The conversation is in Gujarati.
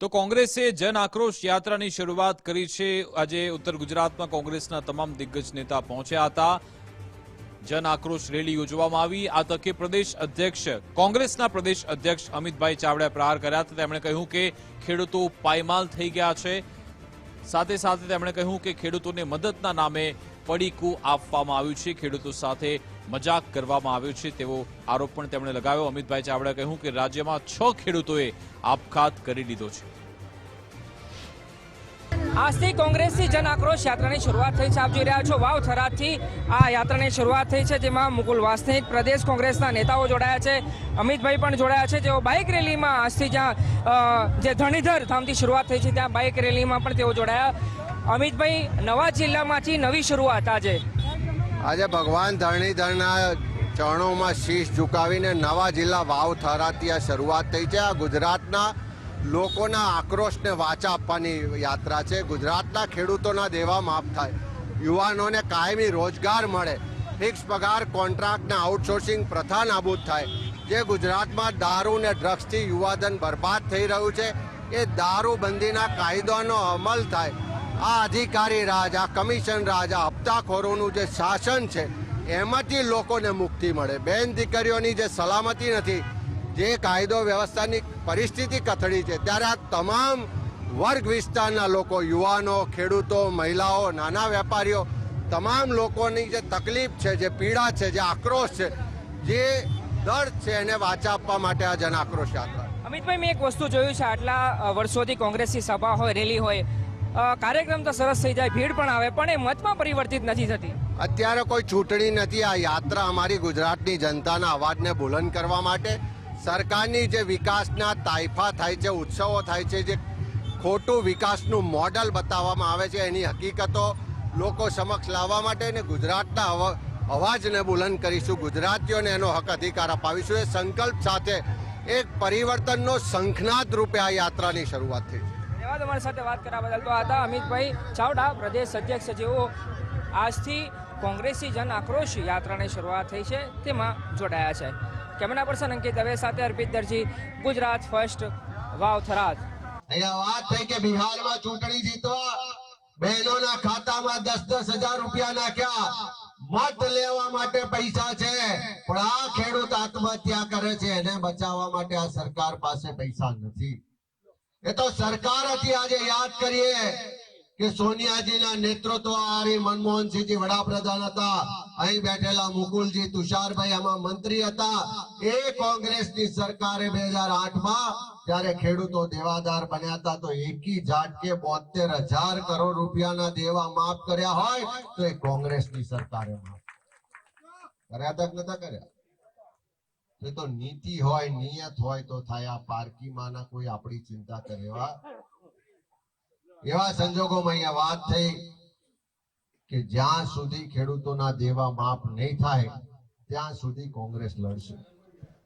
તો કોંગ્રેસે જન આક્રોશ યાત્રાની શરૂઆત કરી છે. આજે ઉત્તર ગુજરાતમાં કોંગ્રેસના તમામ દિગ્ગજ નેતા પહોંચ્યા હતા. જન આક્રોશ રેલી યોજવામાં આવી. આ તકે પ્રદેશ અધ્યક્ષ, કોંગ્રેસના પ્રદેશ અધ્યક્ષ અમિતભાઈ ચાવડાએ પ્રહાર કર્યા હતા. તેમણે કહ્યું કે ખેડૂતો પાયમાલ થઈ ગયા છે. સાથે સાથે તેમણે કહ્યું કે ખેડૂતોને મદદના નામે પડીકું આપવામાં આવ્યું છે. ખેડૂતો સાથે મજાક કરવામાં આવ્યો છે. તેવો આરોપ પણ તેમણે લગાવ્યો. અમિતભાઈ ચાવડાએ કહ્યું કે રાજ્યમાં છ ખેડૂતોએ આપઘાત કરી લીધો છે. આજથી કોંગ્રેસની જન આક્રોશ યાત્રાની શરૂઆત થઈ છે. આપ જોઈ રહ્યા છો વાવ થરાદથી આ યાત્રાની શરૂઆત થઈ છે, જેમાં મુકુલ વાસનિક પ્રદેશ કોંગ્રેસના નેતાઓ જોડાયા છે. અમિતભાઈ પણ જોડાયા છે. જેઓ બાઇક રેલીમાં આજથી જ્યાં જે ધણીધર ધામથી શરૂઆત થઈ છે, ત્યાં બાઇક રેલીમાં પણ તેઓ જોડાયા. અમિતભાઈ, નવા જિલ્લામાંથી નવી શરૂઆત આજે. આજે ભગવાન ધરણીધરના ચરણોમાં શીશ ઝુકાવીને નવા જિલ્લા વાવ થરાથી આ શરૂઆત થઈ છે. આ ગુજરાતના લોકોના આક્રોશને વાચા આપવાની યાત્રા છે. ગુજરાતના ખેડૂતોના દેવા માફ થાય. યુવાનોને કાયમી રોજગાર મળે. ફિક્સ પગાર કોન્ટ્રાક્ટ ને આઉટસોર્સિંગ પ્રથા નાબૂદ થાય. જે ગુજરાતમાં દારૂ ને ડ્રગ્સથી યુવાધન બરબાદ થઈ રહ્યું છે, એ દારૂબંધીના કાયદાનો અમલ થાય. આ અધિકારી રાજ, કમિશન રાજ, હપ્તાખોરોનું જે શાસન છે, એમાંથી લોકોને મુક્તિ મળે. બેન દીકરીઓની જે સલામતી નથી, જે કાયદો વ્યવસ્થાની પરિસ્થિતિ કથળી છે, ત્યારે આ તમામ વર્ગ વિસ્તારના લોકો, યુવાનો, ખેડૂતો, મહિલાઓ, નાના વેપારીઓ, તમામ લોકોની જે તકલીફ છે, જે પીડા છે, જે આક્રોશ છે, જે દર્દ છે, એને વાચા આપવા માટે આ જન આક્રોશ યાત્રા. અમિતભાઈ, મેં એક વસ્તુ જોયું છે, આટલા વર્ષોથી કોંગ્રેસની સભા હોય, રેલી હોય કાર્યક્રમ તો સરસ થઈ જાય, ભીડ પણ આવે, પણ એ મતમાં પરિવર્તિત નથી થતી. અત્યારે કોઈ ચૂંટણી નથી, આ યાત્રા અમારી ગુજરાતની જનતાના અવાજને બુલંદ કરવા માટે. સરકારની જે વિકાસના તાઇફા થાય છે, ઉત્સવો થાય છે, જે ખોટું વિકાસનું મોડલ બતાવવામાં આવે છે, એની હકીકતો લોકો સમક્ષ લાવવા માટે અને ગુજરાતના અવ- અવાજને બુલંદ કરીશું. ગુજરાતીઓને એનો હક અધિકાર અપાવીશું. એ સંકલ્પ સાથે, એક પરિવર્તનનો શંખનાદ રૂપે આ યાત્રાની શરૂઆત થઈ છે. ધન્યવાદ અમારી સાથે વાત કરવા બદલ. તો હતા અમિતભાઈ ચાવડા, પ્રદેશ અધ્યક્ષ જેઓ આજથી કોંગ્રેસી જન આક્રોશ યાત્રાની શરૂઆત થઈ છે, તેમાં જોડાયા છે. કેમેરા પર્સન અંકિત દવે સાથે અર્પિત દરજી, ગુજરાત ફર્સ્ટ, વાવ થરાદ. અહીંયા વાત થઈ કે બિહારમાં ચૂંટણી જીતવા બહેનોના ખાતામાં દસ દસ હજાર રૂપિયા નાખ્યા. મત લેવા માટે પૈસા છે, પણ આ ખેડૂત આત્મહત્યા કરે છે, એને બચાવવા માટે આ સરકાર પાસે પૈસા નથી. એ તો સરકાર હતી આજે યાદ કરીએ કે સોનિયાજીના નેતૃત્વ આરી મનમોહનસિંહજી વડાપ્રધાન હતા. અહીં બેઠેલા મુકુલજી તુષારભાઈ આમાં મંત્રી હતા. એ કોંગ્રેસની સરકારે બે હજાર આઠમાં ત્યારે ખેડૂતો દેવાદાર બન્યા હતા તો એકી ઝાટકે બોતેર હજાર કરોડ રૂપિયાના દેવા માફ કર્યા હોય તો એ કોંગ્રેસની સરકારે માફ કર્યા. હતા નતા કર્યા? એ તો નીતિ હોય, નિયત હોય તો થાય. આ પારકીમાંના કોઈ આપણી ચિંતા કરે એવા. એવા સંજોગોમાં અહીંયા વાત થઈ કે જ્યાં સુધી ખેડૂતોના દેવા માફ નહીં થાય, ત્યાં સુધી કોંગ્રેસ લડશે.